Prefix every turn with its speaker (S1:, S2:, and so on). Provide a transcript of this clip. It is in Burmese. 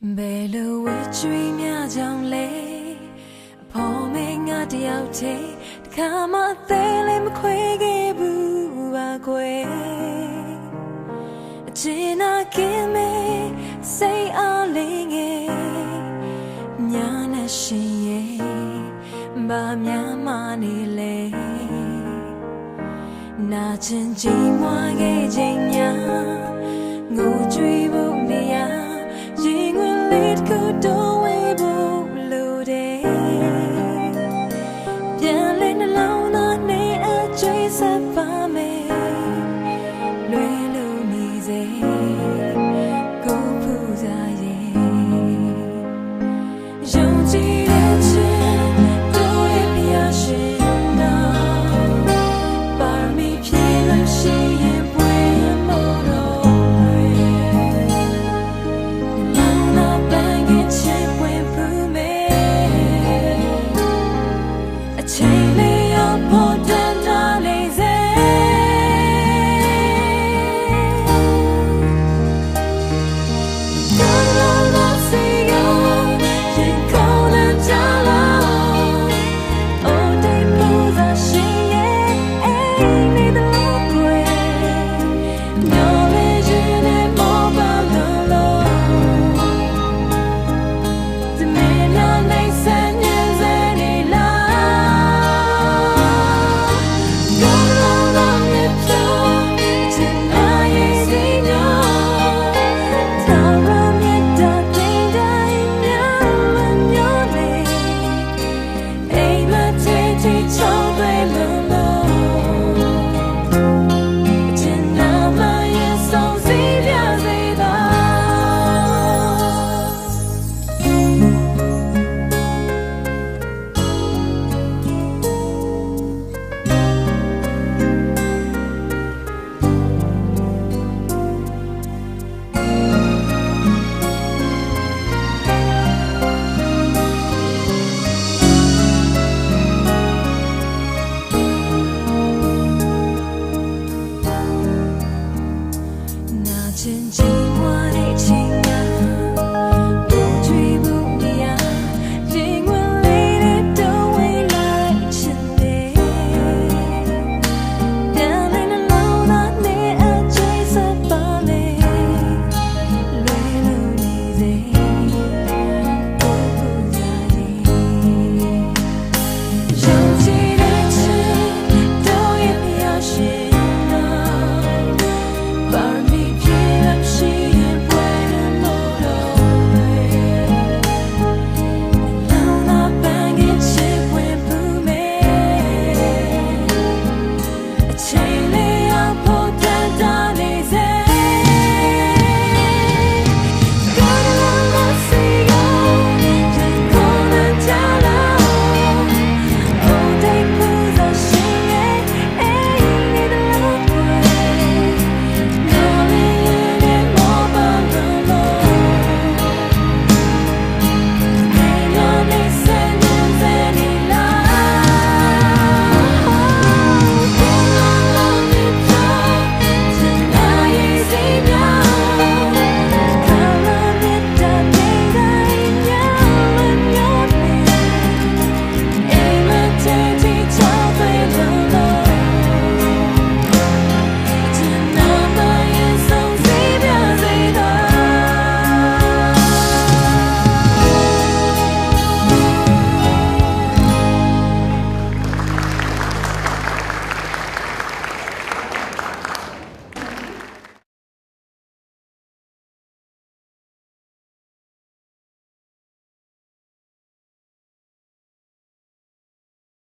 S1: ဘယ်လိုဝေချွေများကြောင့်လဲအဖော်မင်းငါတယောက်တည်းတခါမှသေးလည်းမခွေခဲ့ဘူးပါကွယ်အချင်နာကင်းမေစိတ်အားလေးငယ်ညာနဲ့ရှင်ရဲ့ဘာများမနေလဲနာချင်ကြည်မွားခဲ့ခြင်း များ